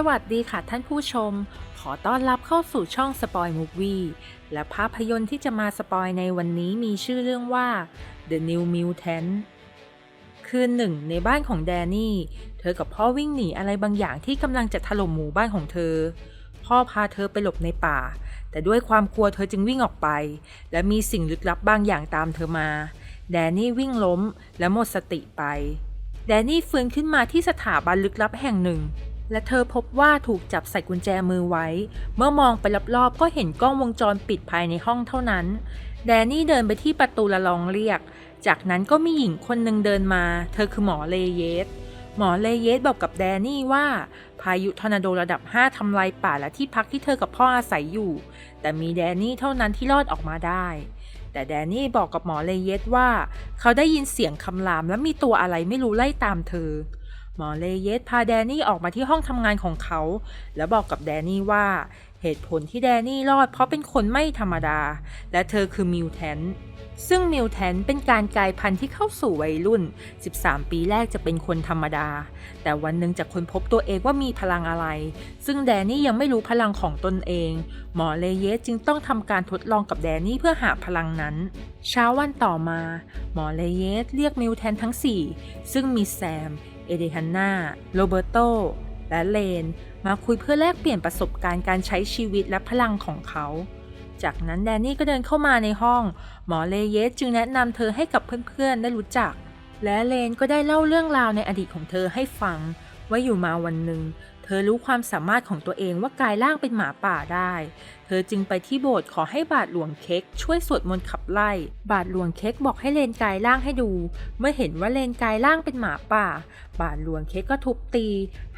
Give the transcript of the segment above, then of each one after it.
สวัสดีค่ะท่านผู้ชม ขอต้อนรับเข้าสู่ช่องสปอยมูฟวี่และภาพยนตร์ที่จะมาสปอยในวันนี้มีชื่อเรื่องว่า The New Mutant คืนหนึ่งในบ้านของแดนนี่ เธอกับพ่อวิ่งหนีอะไรบางอย่างที่กำลังจะถล่มหมู่บ้านของเธอ พ่อพาเธอไปหลบในป่า แต่ด้วยความกลัวเธอจึงวิ่งออกไป และมีสิ่งลึกลับบางอย่างตามเธอมา แดนนี่วิ่งล้มและหมดสติไป แดนนี่ฟื้นขึ้นมาที่สถาบันลึกลับแห่งหนึ่ง และเธอพบว่าถูกจับใส่กุญแจมือไว้ เมื่อมองไปรอบๆ ก็เห็นกล้องวงจรปิดภายในห้องเท่านั้น แดนนี่เดินไปที่ประตูและลองเรียก จากนั้นก็มีหญิงคนหนึ่งเดินมา เธอคือหมอเลเยส หมอเลเยสบอกกับแดนนี่ว่า พายุทอร์นาโดระดับ 5ทำลายป่าและที่พักที่เธอกับพ่ออาศัยอยู่ แต่มีแดนนี่เท่านั้นที่รอดออกมาได้แต่แดนนี่บอกกับหมอเลเยสว่า เขาได้ยินเสียงคำรามและมีตัวอะไรไม่รู้ไล่ตามเธอ หมอเลเยสพาแดนนี่ออกมาที่ห้องทำงานของเขา แล้วบอกกับแดนนี่ว่า เหตุผลที่แดนนี่รอดเพราะเป็นคนไม่ธรรมดา และเธอคือมิวแทนซึ่งมิวแทนเป็นการกลายพันธุ์ที่เข้าสู่วัยรุ่น 13 ปีแรกจะเป็นคนธรรมดา แต่วันหนึ่งจะค้นพบตัวเองว่ามีพลังอะไร ซึ่งแดนนี่ยังไม่รู้พลังของตนเอง หมอเลเยสจึงต้องทำการทดลองกับแดนนี่เพื่อหาพลังนั้น เช้าวันต่อมา หมอเลเยสเรียกมิวแทนทั้ง 4 ซึ่งมีแซม เอเดฮันนาโรเบโตและเลน มาคุยเพื่อแลกเปลี่ยนประสบการณ์การใช้ชีวิตและพลังของเขา จากนั้นแดนนี่ก็เดินเข้ามาในห้อง หมอเลเยสจึงแนะนำเธอให้กับเพื่อนๆได้รู้จัก และเลนก็ได้เล่าเรื่องราวในอดีตของเธอให้ฟังว่าอยู่มาวันหนึ่ง เธอรู้ความสามารถของตัวเองว่ากลายร่างเป็นหมาป่าได้ เธอจึงไปที่โบสถ์ขอให้บาทหลวงเค้กช่วยสวดมนต์ขับไล่ บาทหลวงเค้กบอกให้เลนกลายร่างให้ดู เมื่อเห็นว่าเลนกลายร่างเป็นหมาป่า บาทหลวงเค้กก็ทุบตี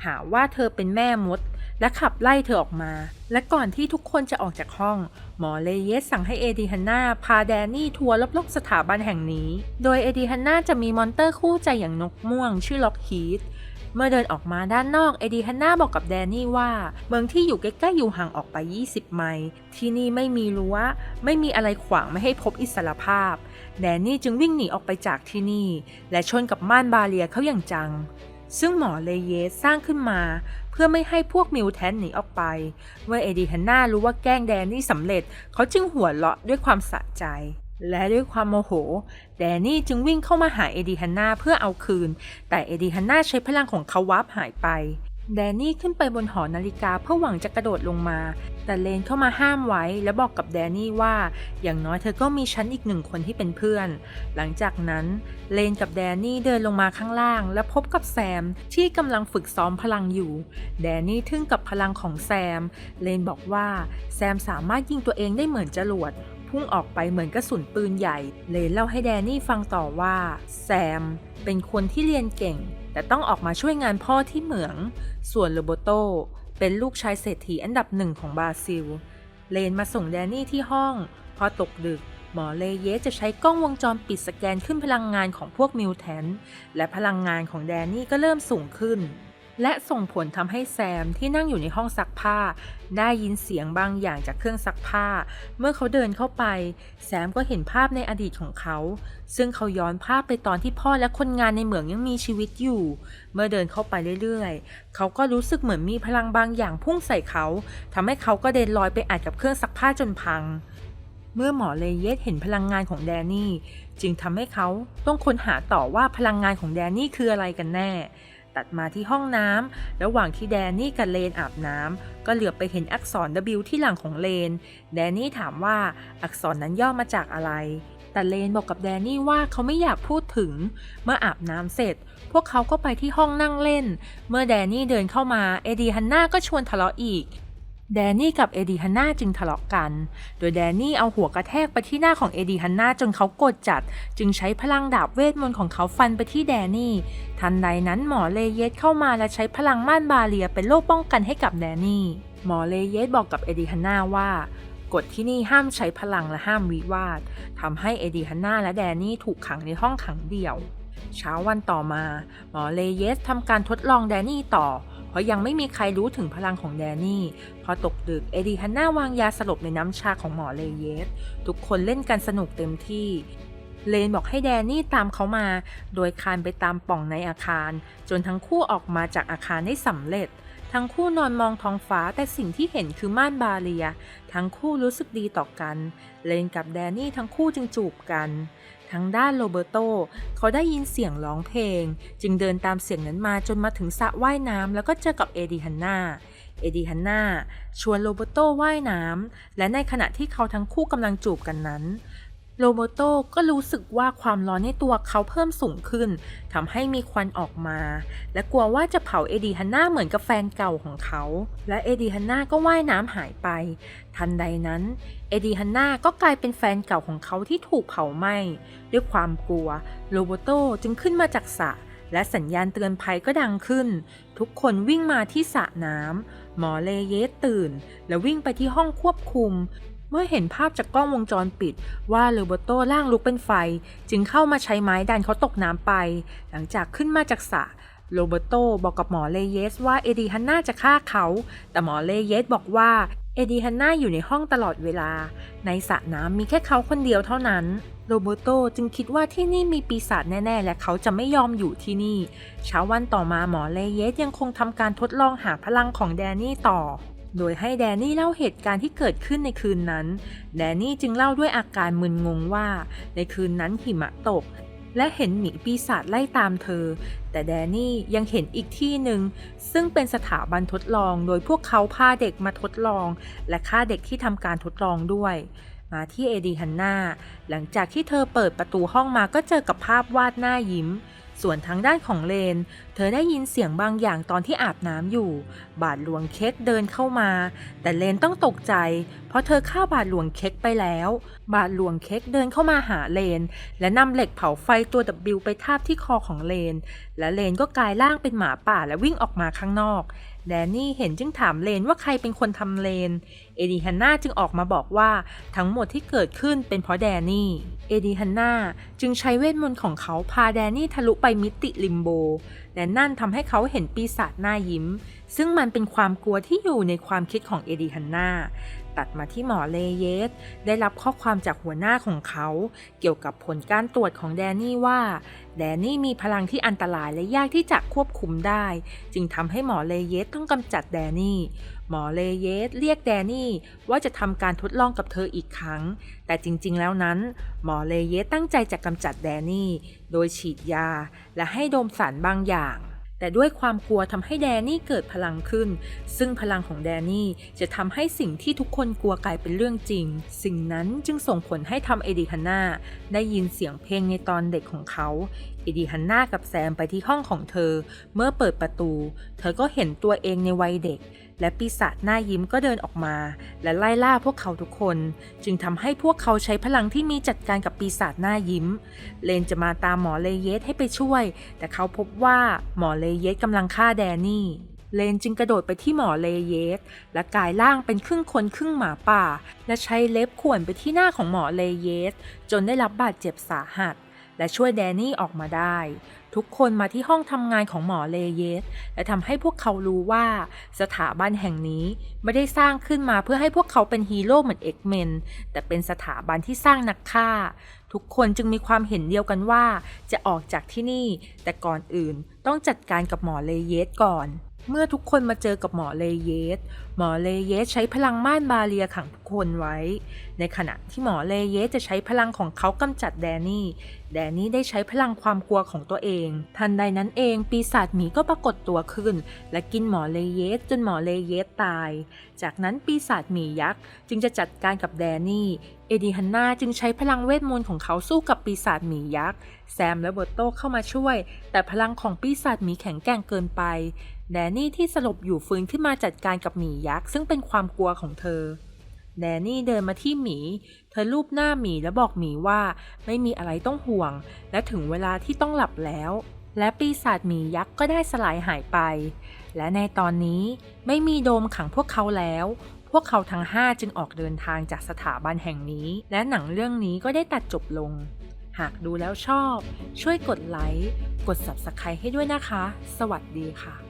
หาว่าเธอเป็นแม่มด และขับไล่เธอออกมา และก่อนที่ทุกคนจะออกจากห้อง หมอเลเยสสั่งให้เอดีฮันนาพาแดนนี่ทัวร์รอบๆสถาบันแห่งนี้ โดยเอดีฮันนาจะมีมอนเตอร์คู่ใจอย่างนกม่วง ชื่อล็อกฮีท เมื่อเดินออกมาด้านนอกเอดีฮันนาบอกกับแดนนี่ว่าเมืองที่อยู่ใกล้ๆอยู่ห่างออกไป 20 ไมล์ที่นี่ไม่มีรั้วไม่มีอะไรขวางไม่ให้พบอิสรภาพ แดนนี่จึงวิ่งหนีออกไปจากที่นี่ และชนกับม่านบาเรียเขาอย่างจัง ซึ่งหมอเลเยสสร้างขึ้นมาเพื่อไม่ให้พวกมิวแทนหนีออกไป เมื่อเอดีฮันนารู้ว่าแกล้งแดนนี่สำเร็จเขาจึงหัวเราะด้วยความสะใจ และด้วยความโมโห แดนนี่จึงวิ่งเข้ามาหาเอดีฮันนาเพื่อเอาคืน แต่เอดีฮันนาใช้พลังของเขาวับหายไป แดนนี่ขึ้นไปบนหอนาฬิกาเพื่อหวังจะกระโดดลงมา แต่เลนเข้ามาห้ามไว้ และบอกกับแดนนี่ว่า อย่างน้อยเธอก็มีฉันอีกหนึ่งคนที่เป็นเพื่อน หลังจากนั้น เลนกับแดนนี่เดินลงมาข้างล่าง และพบกับแซมที่กำลังฝึกซ้อมพลังอยู่ แดนนี่ทึ่งกับพลังของแซม เลนบอกว่าแซมสามารถยิงตัวเองได้เหมือนจรวด พุ่งออกไปเหมือนกระสุนปืนใหญ่ เลนเล่าให้แดนนี่ฟังต่อว่า แซมเป็นคนที่เรียนเก่ง แต่ต้องออกมาช่วยงานพ่อที่เหมือง ส่วนโรโบโตเป็นลูกชายเศรษฐีอันดับหนึ่งของบราซิล เลนมาส่งแดนนี่ที่ห้อง พอตกดึก หมอเลเยสจะใช้กล้องวงจรปิดสแกนขึ้นพลังงานของพวกมิวแทนและพลังงานของแดนนี่ก็เริ่มสูงขึ้น และส่งผลทำให้แซมที่นั่งอยู่ในห้องซักผ้า ได้ยินเสียงบางอย่างจากเครื่องซักผ้า เมื่อเขาเดินเข้าไป แซมก็เห็นภาพในอดีตของเขา ซึ่งเขาย้อนภาพไปตอนที่พ่อและคนงานในเหมืองยังมีชีวิตอยู่ เมื่อเดินเข้าไปเรื่อยๆ เขาก็รู้สึกเหมือนมีพลังบางอย่างพุ่งใส่เขาทำให้เขาก็เดินลอยไปอัดกับเครื่องซักผ้าจนพัง เมื่อหมอเลเยสเห็นพลังงานของแดนนี่ จึงทำให้เขาต้องค้นหาต่อว่าพลังงานของแดนนี่คืออะไรกันแน่ ตัดมาที่ห้องน้ำระหว่างที่แดนนี่กับเลนอาบน้ำก็เหลือบไปเห็นอักษร W ที่หลังของเลน แดนนี่ถามว่าอักษรนั้นย่อมาจากอะไร แต่เลนบอกกับแดนนี่ว่าเขาไม่อยากพูดถึง เมื่ออาบน้ำเสร็จ พวกเขาก็ไปที่ห้องนั่งเล่น เมื่อแดนนี่เดินเข้ามาเอดีฮันน่าก็ชวนทะเลาะอีก แดนนี่กับเอดีฮันนาจึงทะเลาะกัน โดยแดนนี่เอาหัวกระแทกไปที่หน้าของเอดีฮันนาจนเขากรธจัด จึงใช้พลังดาบเวทมนต์ของเขาฟันไปที่แดนนี่ ทันใดนั้นหมอเลเยสเข้ามาและใช้พลังม่านบาเรียเป็นโล่ป้องกันให้กับแดนนี่ หมอเลเยสบอกกับเอดีฮันนาว่ากฎที่นี่ห้ามใช้พลังและห้ามวิวาททำให้เอดีฮันนาและแดนนี่ถูกขังในห้องขังเดี่ยว เช้าวันต่อมา หมอเลเยสทำการทดลองแดนนี่ต่อ เพราะยังไม่มีใครรู้ถึงพลังของแดนนี่ พอตกดึกเอดีฮันนาวางยาสลบในน้ำชาของหมอเลเยสทุกคนเล่นกันสนุกเต็มที่เลนบอกให้แดนนี่ตามเขามา โดยคานไปตามปล่องในอาคาร จนทั้งคู่ออกมาจากอาคารได้สำเร็จ ทั้งคู่นอนมองท้องฟ้าแต่สิ่งที่เห็นคือม่านบาเรีย ทั้งคู่รู้สึกดีต่อกัน เลนกับแดนนี่ทั้งคู่จึงจูบกัน ทางด้านโรเบโตเขาได้ยินเสียงร้องเพลง จึงเดินตามเสียงนั้นมาจนมาถึงสระว่ายน้ำแล้วก็เจอกับเอดิฮันนาเอดิฮันนาชวนโรเบโตว่ายน้ำและในขณะที่เขาทั้งคู่กำลังจูบกันนั้น โรเบโตก็รู้สึกว่าความร้อนในตัวเขาเพิ่มสูงขึ้นทำให้มีควันออกมา และกลัวว่าจะเผาเอดีฮันนาเหมือนกับแฟนเก่าของเขา และเอดีฮันนาก็ว่ายน้ำหายไป ทันใดนั้น เอดีฮันนาก็กลายเป็นแฟนเก่าของเขาที่ถูกเผาไหม้ด้วยความกลัว โรโบโตจึงขึ้นมาจากสระและสัญญาณเตือนภัยก็ดังขึ้น ทุกคนวิ่งมาที่สระน้ำหมอเลเยสตื่น และวิ่งไปที่ห้องควบคุม เมื่อเห็นภาพจากกล้องวงจรปิดว่าโรโบโตร่างลุกเป็นไฟ จึงเข้ามาใช้ไม้ดันเขาตกน้ำไป หลังจากขึ้นมาจากสระโรเบโตบอกกับหมอเลเยสว่าเอดีฮันนาจะฆ่าเขา แต่หมอเลเยสบอกว่าเอดีฮันนาอยู่ในห้องตลอดเวลา ในสระน้ำมีแค่เขาคนเดียวเท่านั้น โรเบโตจึงคิดว่าที่นี่มีปีศาจแน่ ๆ และเขาจะไม่ยอมอยู่ที่นี่ เช้าวันต่อมาหมอเลเยสยังคงทำการทดลองหาพลังของแดนนี่ต่อ โดยให้แดนนี่เล่าเหตุการณ์ที่เกิดขึ้นในคืนนั้น แดนนี่จึงเล่าด้วยอาการมึนงงว่า ในคืนนั้นหิมะตก และเห็นหมีปีศาจไล่ตามเธอ แต่แดนนี่ยังเห็นอีกที่หนึ่ง ซึ่งเป็นสถาบันทดลอง โดยพวกเขาพาเด็กมาทดลอง และฆ่าเด็กที่ทำการทดลองด้วยมาที่เอดีฮันนาหลังจากที่เธอเปิดประตูห้องมาก็เจอกับภาพวาดหน้ายิ้ม ส่วนทางด้านของเลน เธอได้ยินเสียงบางอย่างตอนที่อาบน้ำอยู่ บาทหลวงเค้กเดินเข้ามา แต่เลนต้องตกใจ เพราะเธอฆ่าบาทหลวงเค้กไปแล้ว บาทหลวงเค้กเดินเข้ามาหาเลน และนำเหล็กเผาไฟตัวดับบิลไปทาบที่คอของเลน และเลนก็กลายร่างเป็นหมาป่าและวิ่งออกมาข้างนอก แดนนี่เห็นจึงถามเลนว่าใครเป็นคนทำเลน เอดีฮันนาจึงออกมาบอกว่าทั้งหมดที่เกิดขึ้นเป็นเพราะแดนนี่ เอดีฮันนาจึงใช้เวทมนต์ของเขาพาแดนนี่ทะลุไปมิติลิมโบ และนั่นทำให้เขาเห็นปีศาจหน้ายิ้ม ซึ่งมันเป็นความกลัวที่อยู่ในความคิดของเอดีฮันนา ตัดมาที่หมอเลเยส ได้รับข้อความจากหัวหน้าของเขา เกี่ยวกับผลการตรวจของแดนนี่ว่า แดนนี่มีพลังที่อันตรายและยากที่จะควบคุมได้ จึงทำให้หมอเลเยสต้องกำจัดแดนนี่ หมอเลเยสเรียกแดนนี่ว่าจะทำการทดลองกับเธออีกครั้ง แต่จริงๆแล้วนั้น หมอเลเยสตั้งใจจะกำจัดแดนนี่ โดยฉีดยาและให้ดมสารบางอย่าง แต่ด้วยความกลัวทำให้แดนนี่เกิดพลังขึ้น ซึ่งพลังของแดนนี่จะทำให้สิ่งที่ทุกคนกลัวกลายเป็นเรื่องจริง สิ่งนั้นจึงส่งผลให้ทำเอดิฮานนาได้ยินเสียงเพลงในตอนเด็กของเขา เอดิฮันนากับแซมไปที่ห้องของเธอ เมื่อเปิดประตู เธอก็เห็นตัวเองในวัยเด็ก และปีศาจหน้ายิ้มก็เดินออกมา และไล่ล่าพวกเขาทุกคน จึงทำให้พวกเขาใช้พลังที่มีจัดการกับปีศาจหน้ายิ้ม เลนจะมาตามหมอเลเยสให้ไปช่วย แต่เขาพบว่าหมอเลเยสกำลังฆ่าแดนนี่เลนจึงกระโดดไปที่หมอเลเยส และกายร่างเป็นครึ่งคนครึ่งหมาป่า และใช้เล็บข่วนไปที่หน้าของหมอเลเยส จนได้รับบาดเจ็บสาหัส และช่วยแดนนี่ออกมาได้ ทุกคนมาที่ห้องทำงานของหมอเลเยส และทำให้พวกเขารู้ว่า สถาบันแห่งนี้ไม่ได้สร้างขึ้นมาเพื่อให้พวกเขาเป็นฮีโร่เหมือนเอ็กเมนแต่เป็นสถาบันที่สร้างนักฆ่า ทุกคนจึงมีความเห็นเดียวกันว่า จะออกจากที่นี่ แต่ก่อนอื่นต้องจัดการกับหมอเลเยสก่อน เมื่อทุกคนมาเจอกับหมอเลเยส หมอเลเยสใช้พลังม่านบาเรียขังทุกคนไว้ ในขณะที่หมอเลเยสจะใช้พลังของเขากำจัดแดนนี่ แดนนี่ได้ใช้พลังความกลัวของตัวเอง ทันใดนั้นเองปีศาจหมีก็ปรากฏตัวขึ้น และกินหมอเลเยสจนหมอเลเยสตาย จากนั้นปีศาจหมียักษ์จึงจะจัดการกับแดนนี่ เอดีฮันนาจึงใช้พลังเวทมนต์ของเขาสู้กับปีศาจหมียักษ์แซมและเบอร์โตเข้ามาช่วย แต่พลังของปีศาจหมีแข็งแกร่งเกินไป แดนนี่ที่สลบอยู่ฟื้นขึ้นมาจัดการกับหมียักษ์ซึ่งเป็นความกลัวของเธอ แดนนี่เดินมาที่หมี เธอลูบหน้าหมีและบอกหมีว่าไม่มีอะไรต้องห่วง และถึงเวลาที่ต้องหลับแล้ว และปีศาจหมียักษ์ก็ได้สลายหายไป และในตอนนี้ไม่มีโดมขังพวกเขาแล้ว พวกเขาทั้ง 5 จึงออกเดินทางจากสถาบันแห่งนี้ และหนังเรื่องนี้ก็ได้ตัดจบลง หากดูแล้วชอบ ช่วยกดไลค์ กด Subscribe ให้ด้วยนะคะ สวัสดีค่ะ